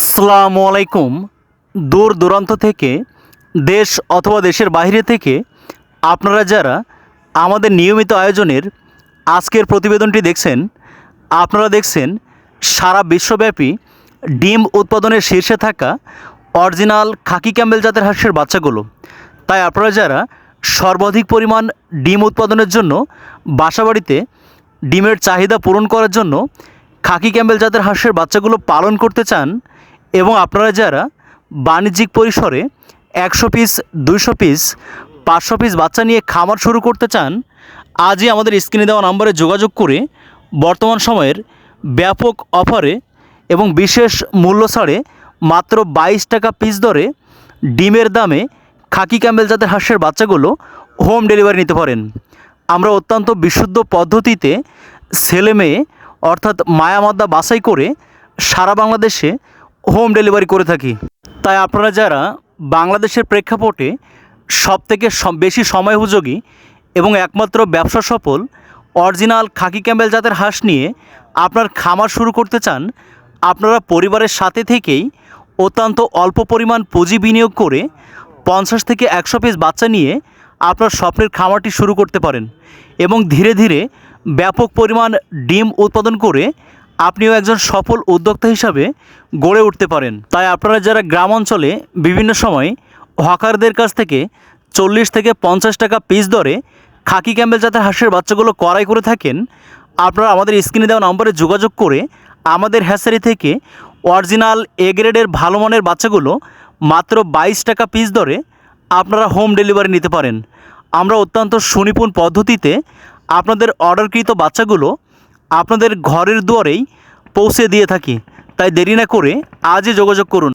আসসালামু আলাইকুম। দূর দূরান্ত থেকে, দেশ অথবা দেশের বাইরে থেকে আপনারা যারা আমাদের নিয়মিত আয়োজনের আজকের প্রতিবেদনটি দেখছেন, আপনারা দেখছেন সারা বিশ্বব্যাপী ডিম উৎপাদনের শীর্ষে থাকা অরিজিনাল খাকি ক্যাম্বেল জাতের হাঁসের বাচ্চাগুলো। তাই আপনারা যারা সর্বাধিক পরিমাণ ডিম উৎপাদনের জন্য বাসাবাড়িতে ডিমের চাহিদা পূরণ করার জন্য খাকি ক্যাম্বেল জাতের হাঁসের বাচ্চাগুলো পালন করতে চান এবং আপনারা যারা বাণিজ্যিক পরিসরে একশো পিস দুইশো পিস পাঁচশো পিস বাচ্চা নিয়ে খামার শুরু করতে চান, আজই আমাদের স্ক্রিনে দেওয়া নম্বরে যোগাযোগ করে বর্তমান সময়ের ব্যাপক অফারে এবং বিশেষ মূল্য ছাড়ে মাত্র বাইশ টাকা পিস দরে ডিমের দামে খাকি ক্যাম্বেল জাতের হাঁসের বাচ্চাগুলো হোম ডেলিভারি নিতে পারেন। আমরা অত্যন্ত বিশুদ্ধ পদ্ধতিতে ছেলে মেয়ে, অর্থাৎ মায়ামাদ্দা বাছাই করে সারা বাংলাদেশে হোম ডেলিভারি করে থাকি। তাই আপনারা যারা বাংলাদেশের প্রেক্ষাপটে সবথেকে সব বেশি সময় উপযোগী এবং একমাত্র ব্যবসা সফল অরিজিনাল খাকি ক্যাম্বেল জাতের হাঁস নিয়ে আপনার খামার শুরু করতে চান, আপনারা পরিবারের সাথে থেকেই অত্যন্ত অল্প পরিমাণ পুঁজি বিনিয়োগ করে পঞ্চাশ থেকে একশো পিস বাচ্চা নিয়ে আপনার স্বপ্নের খামারটি শুরু করতে পারেন এবং ধীরে ধীরে ব্যাপক পরিমাণ ডিম উৎপাদন করে আপনিও একজন সফল উদ্যোক্তা হিসাবে গড়ে উঠতে পারেন। তাই আপনারা যারা গ্রাম অঞ্চলে বিভিন্ন সময় হকারদের কাছ থেকে চল্লিশ থেকে পঞ্চাশ টাকা পিস দরে খাকি ক্যাম্বেল জাতের হাঁসের বাচ্চাগুলো কড়াই করে থাকেন, আপনারা আমাদের স্ক্রিনে দেওয়া নম্বরে যোগাযোগ করে আমাদের হ্যাসারি থেকে অরিজিনাল এ গ্রেডের ভালো মানের বাচ্চাগুলো মাত্র বাইশ টাকা পিস দরে আপনারা হোম ডেলিভারি নিতে পারেন। আমরা অত্যন্ত সুনিপুণ পদ্ধতিতে আপনাদের অর্ডারকৃত বাচ্চাগুলো আপনাদের ঘরের দুয়ারেই পৌঁছে দিয়ে থাকি। তাই দেরি না করে আজই যোগাযোগ করুন।